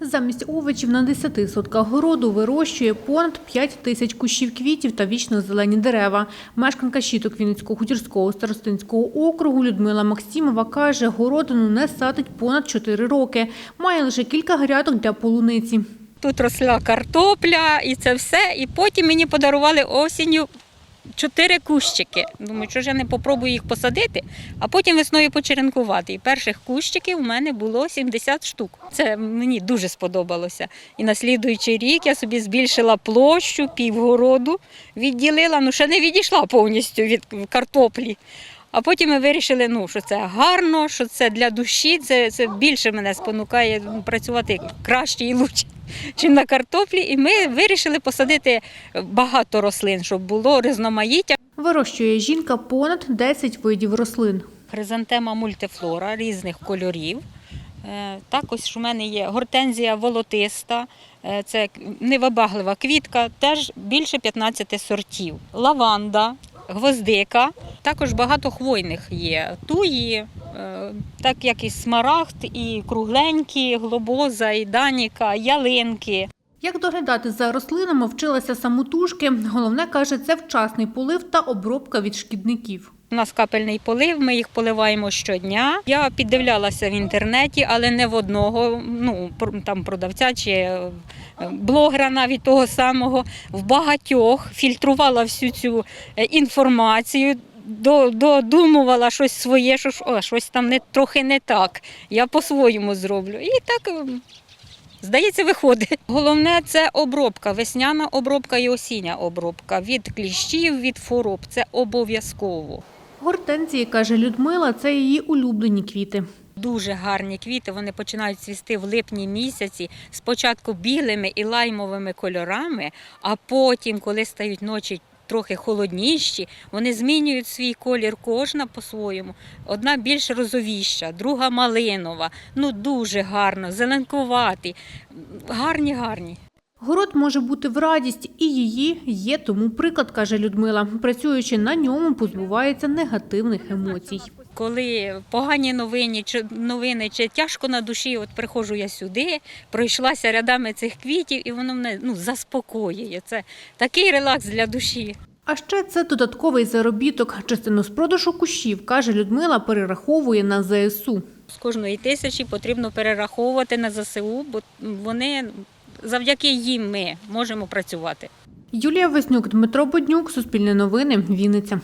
Замість овочів на 10 сотках городу вирощує понад 5 тисяч кущів квітів та вічно-зелені дерева. Мешканка щиток Вінницького хутірського старостинського округу Людмила Максимова каже, городину не садить понад 4 роки. Має лише кілька грядок для полуниці. Тут росла картопля і це все. І потім мені подарували осінню чотири кущики. Думаю, що ж я не попробую їх посадити, а потім весною почеренкувати. І перших кущиків у мене було 70 штук. Це мені дуже сподобалося. І на слідуючий рік я собі збільшила площу, півгороду відділила, ну ще не відійшла повністю від картоплі. А потім ми вирішили, ну, що це гарно, що це для душі, це, це більше мене спонукає ну, працювати краще і лучше, ніж на картоплі. І ми вирішили посадити багато рослин, щоб було різноманіття. Вирощує жінка понад 10 видів рослин. Хризантема мультифлора різних кольорів. Е, Також у мене є гортензія волотиста, е, це невибаглива квітка, теж більше 15 сортів. Лаванда, гвоздика, також багато хвойних є. Туї, е, так як і смарагд, і кругленькі, глобоза, і даніка, ялинки. Як доглядати за рослинами, вчилася самотужки. Головне, каже, це вчасний полив та обробка від шкідників. У нас капельний полив, ми їх поливаємо щодня. Я піддивлялася в інтернеті, але не в одного, ну там продавця чи е, блогера навіть того самого. В багатьох фільтрувала всю цю е, інформацію. До- Додумувала щось своє, що о, щось там не трохи не так. Я по-своєму зроблю. І так ем, Здається, виходить. Головне це обробка, весняна обробка і осіння обробка від кліщів, від хвороб. Це обов'язково. Гортензії, каже Людмила, це її улюблені квіти. Дуже гарні квіти. Вони починають цвісти в липні місяці. Спочатку білими і лаймовими кольорами, а потім, коли стають ночі трохи холодніші, вони змінюють свій колір кожна по-своєму. Одна більш розовіща, друга малинова. Ну дуже гарно, зеленкуватий, Гарні, гарні. Город може бути в радість, і її є тому приклад, каже Людмила. Працюючи на ньому, позбувається негативних емоцій. Коли погані новини чи новини, чи тяжко на душі, от приходжу я сюди, пройшлася рядами цих квітів, і воно мене ну, заспокоює. Це такий релакс для душі. А ще це додатковий заробіток. Частину з продажу кущів, каже Людмила, перераховує на ЗСУ. З кожної тисячі потрібно перераховувати на ЗСУ, бо вони завдяки їм ми можемо працювати. Юлія Веснюк, Дмитро Боднюк, Суспільне новини, Вінниця.